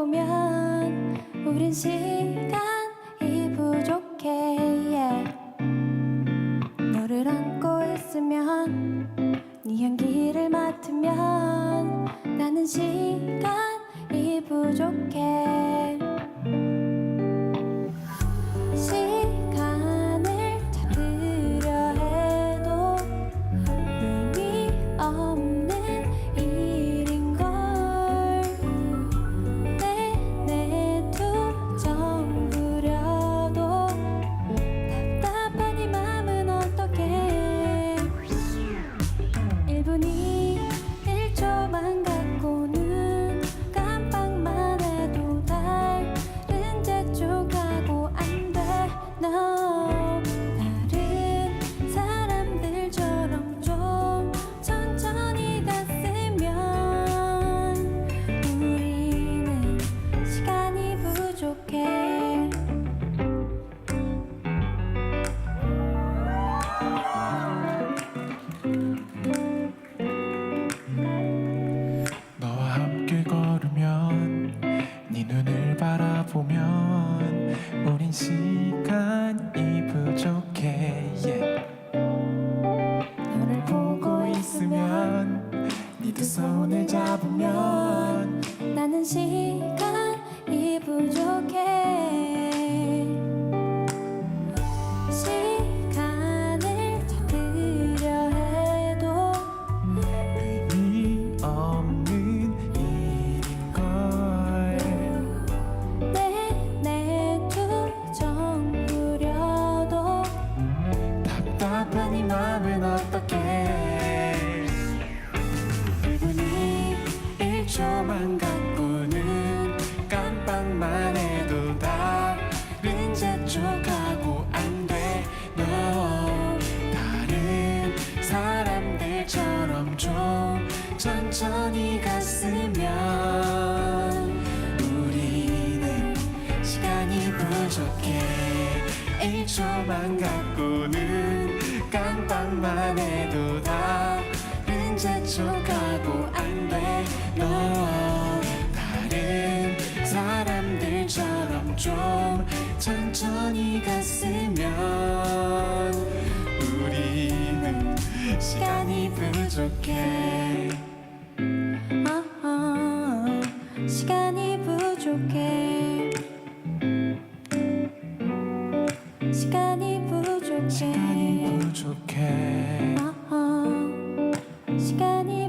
바라보면 우린 시간이 부족해 yeah. 너를 안고 있으면 네 향기를 맡으면 나는 시간이 부족해 보면 우린 시간이 부족해 yeah. 너를 보고 있으면 있으면 네두 손을 잡으면 나는 시간이 부족해 답답한 이 맘은 어떡해 1분이 1초만 갖고는 깜빡만 해도 다른 재촉하고 안돼. 너 다른 사람들처럼 좀 천천히 갔으면 우리는 시간이 부족해. 1초만 갖고는 깜빡만 해도 다른 재촉하고 안돼. 너 다른 사람들처럼 좀 천천히 갔으면 우리는 시간이 부족해. 어허, 시간이 부족해 시간이 부족해. 시간이